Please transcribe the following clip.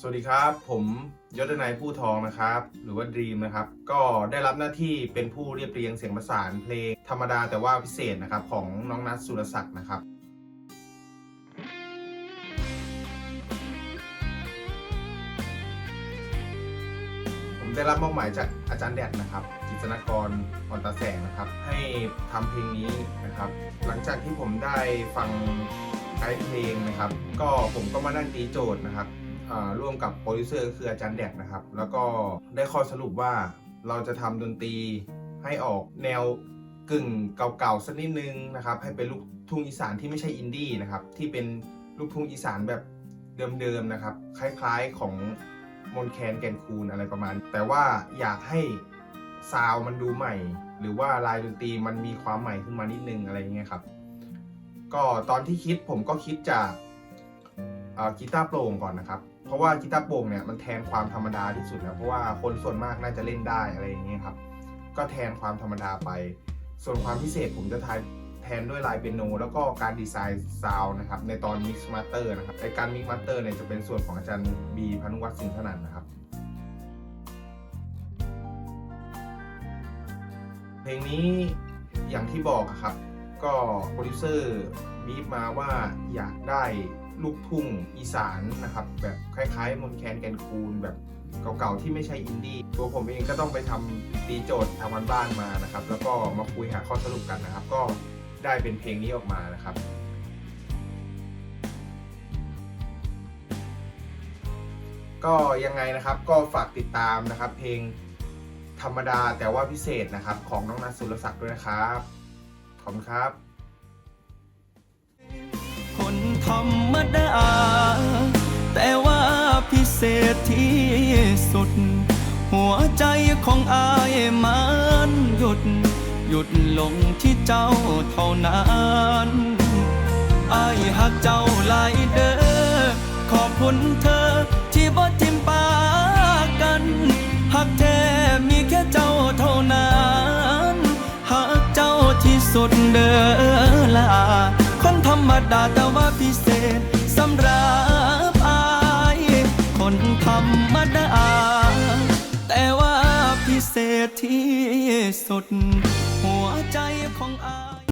สวัสดีครับ ผมยศนายผู้ทองนะครับ หรือว่าดีมนะครับ ก็ได้รับหน้าที่เป็นผู้เรียบเรียงเสียงประสานเพลงธรรมดาแต่ว่าพิเศษนะครับของน้องนัทสุรศักดิ์นะครับผมได้รับมอบหมายจากอาจารย์แดดนะครับ กิจนกรอ่อนตาแสงนะครับ ให้ทำเพลงนี้นะครับ หลังจากที่ผมได้ฟังไกด์เพลงนะครับ ก็ผมก็มานั่งตีโจทย์นะครับ ร่วมกับโปรดิวเซอร์คืออาจารย์แดดนะครับ แล้วก็ได้ข้อสรุปว่าเราจะทำดนตรีให้ออกแนวกึ่งเก่าๆสักนิดนึงนะครับ ให้เป็นลูกทุ่งอีสานที่ไม่ใช่อินดี้นะครับ ที่เป็นลูกทุ่งอีสานแบบเดิมๆนะครับ คล้ายๆของมนแคนแกนคูนอะไรประมาณ แต่ว่าอยากให้ซาวมันดูใหม่ หรือว่าลายดนตรีมันมีความใหม่ขึ้นมานิดนึงอะไรอย่างเงี้ยครับ ก็ตอนที่คิดผมก็คิดจาก กีตาร์โปร่งก่อนนะครับ เพราะว่ากีตาร์โปร่งเนี่ยมันแทนความธรรมดาที่สุดแล้วเพราะว่าคนส่วนมากน่าจะเล่นได้อะไรอย่างเงี้ยครับ ก็แทนความธรรมดาไป ส่วนความพิเศษผมจะทายแทนด้วยลายเปียโน แล้วก็การดีไซน์ซาวนะครับในตอน Mix Master นะครับในการ Mix Master เนี่ยจะเป็นส่วนของอาจารย์บีพานุวัฒน์สิงห์ถนันนะครับเพลงนี้อย่างที่บอกครับ ก็โปรดิวเซอร์บีฟมาว่าอยากได้ ลูกทุ่งอีสานนะครับ แบบคล้ายๆ มนแคนแกนคูนแบบเก่าๆที่ไม่ใช่อินดี้ตัวผมเองก็ต้องไปทำตีโจทย์ทำวันบ้านมานะครับ แล้วก็มาคุยหาข้อสรุปกันนะครับ ก็ได้เป็นเพลงนี้ออกมานะครับก็ยังไงนะครับก็ฝากติดตามนะครับ เพลงธรรมดาแต่ว่าพิเศษนะครับ ของน้องนัทสุรศักดิ์ด้วยนะครับ ขอบคุณครับ ธรรมดา แต่ว่าพิเศษที่สุด หัวใจของอายมันหยุด หยุดลงที่เจ้าเท่านั้นอายหักเจ้าหลายเด้อขอบคุณเธอที่บ่ทิมปากันหักแท้มีแค่เจ้าเท่านั้นหักเจ้าที่สุดเด้อลา รดาแต่ว่าพิเศษสำหรับอายคนธรรมดา แต่ว่าพิเศษที่สุด หัวใจของอาย